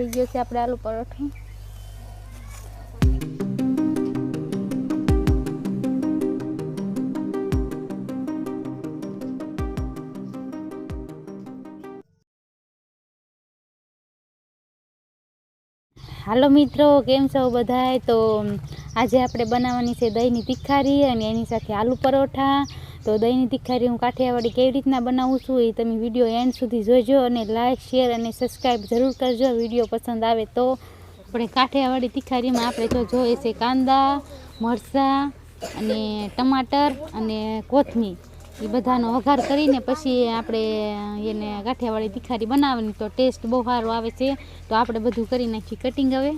થઈ ગયો છે આપણે આલુ પરોઠો. હાલો મિત્રો, કેમ છો બધાય? તો આજે આપણે બનાવવાની છે દહીંની તિખારી અને એની સાથે આલુ પરોઠા. તો દહીંની તિખારી હું કાઠિયાવાડી કેવી રીતના બનાવું છું એ તમે વીડિયો એન્ડ સુધી જોજો અને લાઇક શેર અને સબસ્ક્રાઈબ જરૂર કરજો. વીડિયો પસંદ આવે તો આપણે કાઠિયાવાડી તિખારીમાં આપણે જો જોઈએ છે કાંદા, મરચાં અને ટમાટર અને કોથમીર. એ બધાનો વઘાર કરીને પછી આપણે એને કાઠિયાવાડી તિખારી બનાવવાની તો ટેસ્ટ બહુ સારો આવે છે. તો આપણે બધું કરી નાખીએ કટિંગ હવે.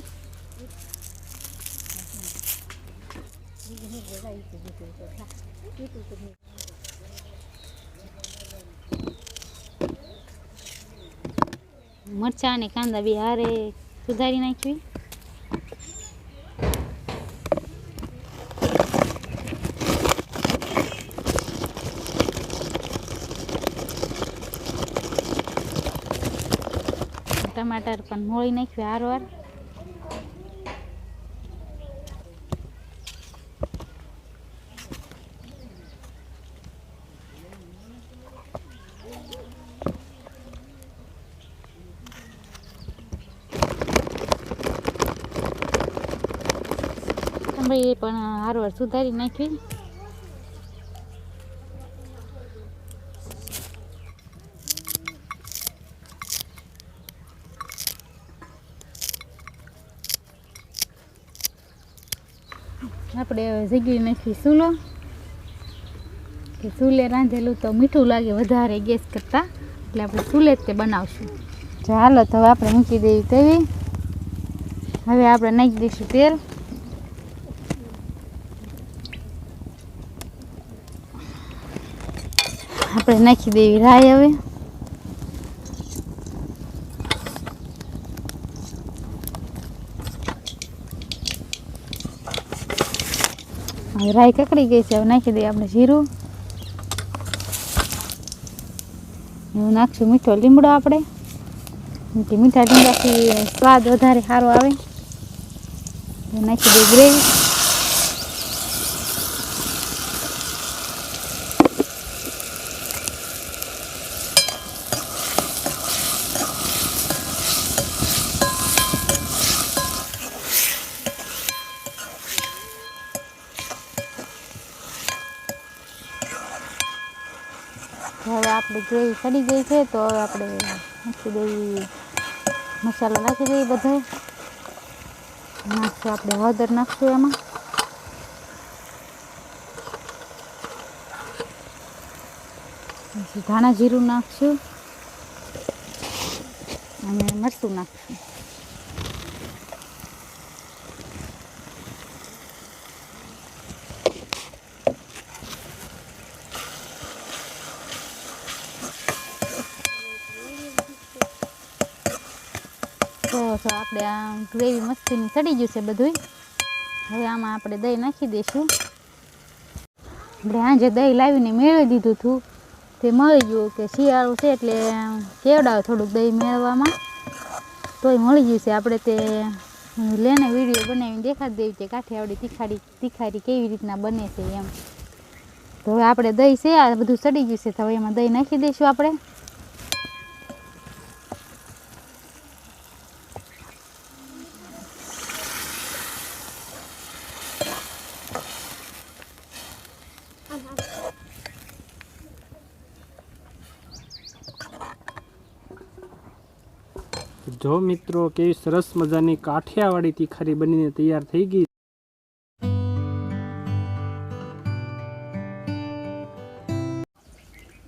મરચાં અને કાંદા બી હારે સુધારી નાખવી ટમાટર પણ મોળી નાખ્યું હારવાર. ટમરી પણ હારવાર સુધારી નાખવી આપણે જગી નાખી ચૂલો કે ચૂલે રાંધેલું તો મીઠું લાગે વધારે ગેસ કરતાં, એટલે આપણે ચૂલે જ તે બનાવશું. ચાલો તો આપણે મૂકી દેવી તેવી. હવે આપણે નાખી દઈશું તેલ. આપણે નાખી દેવી રાઈ હવે. રાઈ કકડી ગઈ છે, હવે નાખી દઈએ આપણે જીરું. એવું નાખશું, મીઠો લીમડો આપણે. મીઠા લીમડાથી સ્વાદ વધારે સારો આવે. નાખી દઈએ ગ્રેવી. ગ્રેવી સડી ગઈ છે, તો હવે આપણે નાખી દઈએ મસાલો નાખી દઈએ બધા નાખશું આપણે હળદર નાખશું એમાં. પછી ધાણા જીરું નાખશું. અને મરચું નાખશું. તો આપણે આ ગ્રેવી મસ્તીની ચડી ગયું છે બધું હવે આમાં આપણે દહીં નાખી દઈશું. આપણે આજે દહીં લાવીને મેળવી દીધું હતું. તે મળી ગયું કે શિયાળું છે એટલે કેવડાવે થોડુંક દહીં મેળવવામાં. તોય મળી ગયું છે. આપણે તે લેને વીડિયો બનાવીને દેખાડી દેવી કે કાઠિયાવાડી તીખાડી તીખારી કેવી રીતના બને છે એમ. તો હવે આપણે દહીં છે, આ બધું ચડી ગયું છે. તો હવે એમાં દહીં નાખી દઈશું આપણે. જો મિત્રો, કેવી સરસ મજાની કાઠિયાવાડી તીખારી બનીને તૈયાર થઈ ગઈ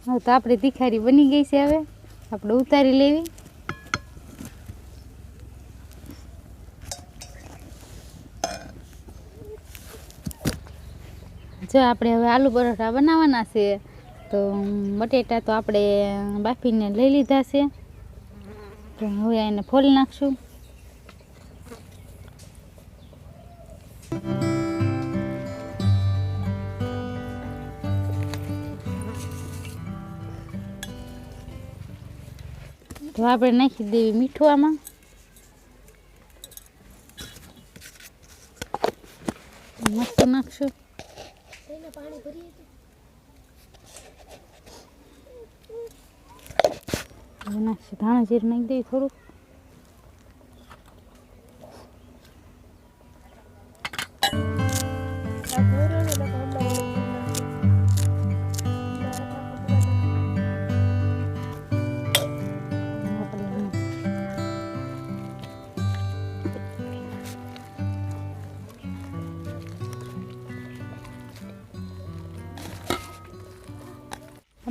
હવે તો આપણી તીખારી બની ગઈ છે હવે. આપણે ઉતારી લેવી. જો આપણે હવે આલુ પરોઠા બનાવવાના છે, તો બટેટા તો આપણે બાફીને લઈ લીધા છે. આપણે હવે એને ફોલી નાખશું. તો આપણે નાખી દેવી મીઠું આમાં. મસ્ત નાખશું. નાખશું ધાણા જીરું નાખી દઈએ થોડુંક.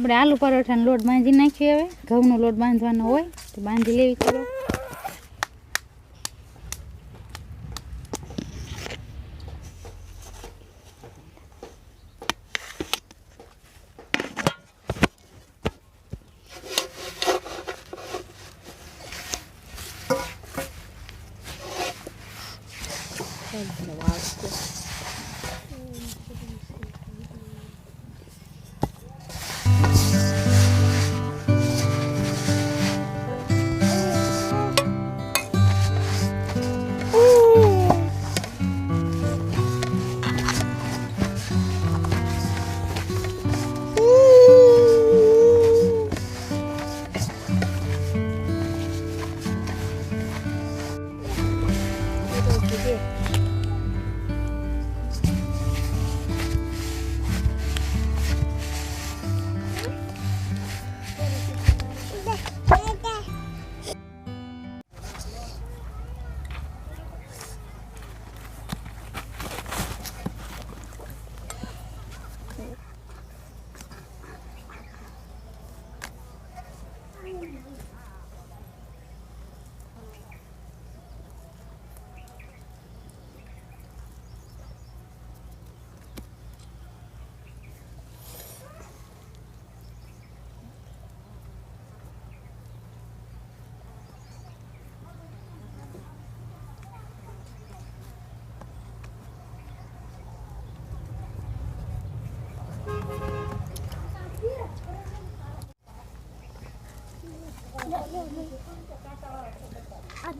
આપણે આલુ પરોઠાનો લોટ બાંધી નાખીએ હવે. ઘઉંનો લોટ બાંધવાનો હોય તો બાંધી લેવી થોડો આ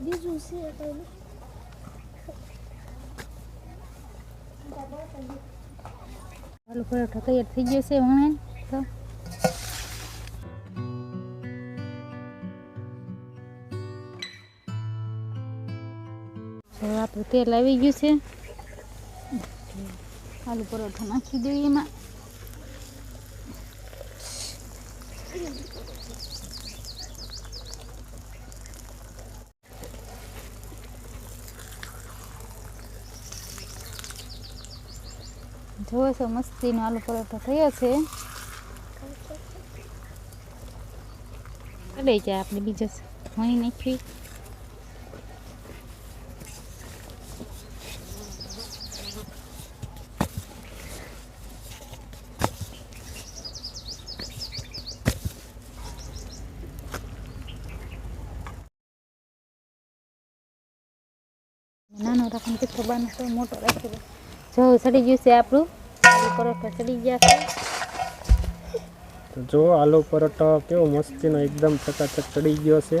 બીજું છે કઈ આલુ પરોઠા તૈયાર થઈ ગયો છે હમણાં તો આપણું તેલ આવી ગયું છે આલુ પરોઠા નાખી દઈએ એમાં જોવો છો મસ્તીનો આલુ પરોઠો થયો છે. લઈ જાય આપણે બીજો વણી નાખવી નાનો રાખીને કેટલો બાનો મોટો રાખેલો જો સડી ગયું છે આપણું. પરોઠા ચડી ગયા છે. તો જો આલુ પરોઠો કેવો મસ્તીનો એકદમ ચકાચક ચડી ગયો છે.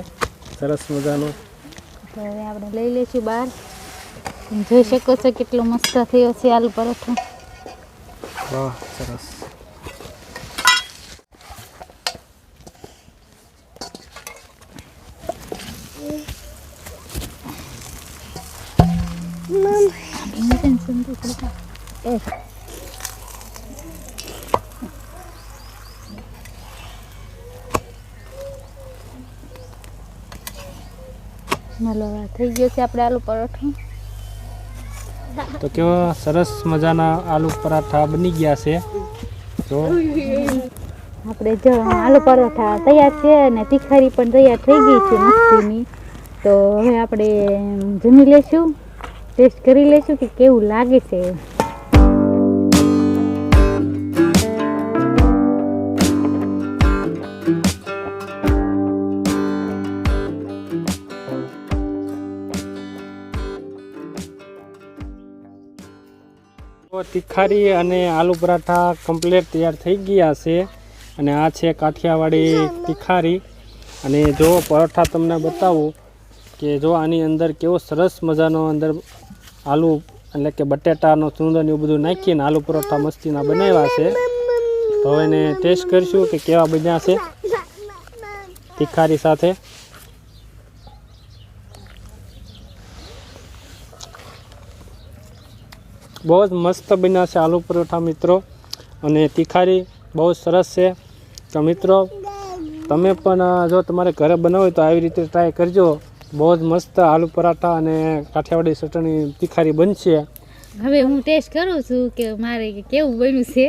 સરસ મજાનો. તો હવે આપણે લઈ લઈશું બહાર. જોઈ શકો છો કેટલો મસ્ત થયો છે આલુ પરોઠો. વાહ સરસ. એની ટેન્શન તો થોડુંક હાલો થઈ ગયો છે આપણે આલુ પરોઠો. તો કેવા સરસ મજાના આલુ પરાઠા બની ગયા છે. તો આપણે જો આલુ પરોઠા તૈયાર છે અને તીખારી પણ તૈયાર થઈ ગઈ છે મસ્તીની. તો હવે આપણે જમી લેશું ટેસ્ટ કરી લેશું કે કેવું લાગે છે. તીખારી અને આલુ પરાઠા કમ્પ્લીટ તૈયાર થઈ ગયા છે. અને આ છે કાઠિયાવાડી તીખારી. અને જો પરોઠા તમને બતાવું કે જો આની અંદર કેવો સરસ મજાનો અંદર આલુ એટલે કે બટેટાનો સુંદર એવું બધું નાખીને આલુ પરોઠા મસ્તીના બનાવ્યા છે. તો એને ટેસ્ટ કરીશું કે કેવા બન્યા છે તીખારી સાથે. બહુ જ મસ્ત બન્યા છે આલુ પરોઠા મિત્રો. અને તીખારી બહુ સરસ છે. તો મિત્રો તમે પણ જો તમારે ઘરે બનાવો તો આવી રીતે ટ્રાય કરજો. બહુ જ મસ્ત આલુ પરાઠા અને કાઠિયાવાડી ચટણી તીખારી બનશે. હવે હું ટેસ્ટ કરું છું કે મારે કેવું બન્યું છે.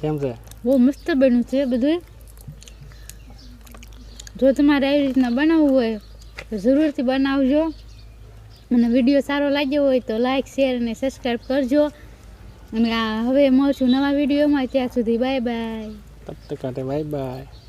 કેમ છે? બહુ મસ્ત બન્યું છે બધું જો તમારે આવી રીતના બનાવવું હોય તો જરૂરથી બનાવજો. અને વીડિયો સારો લાગ્યો હોય તો લાઇક શેર અને સબસ્ક્રાઈબ કરજો. અને હવે મળશું નવા વિડીયોમાં. ત્યાં સુધી બાય બાય બાય બાય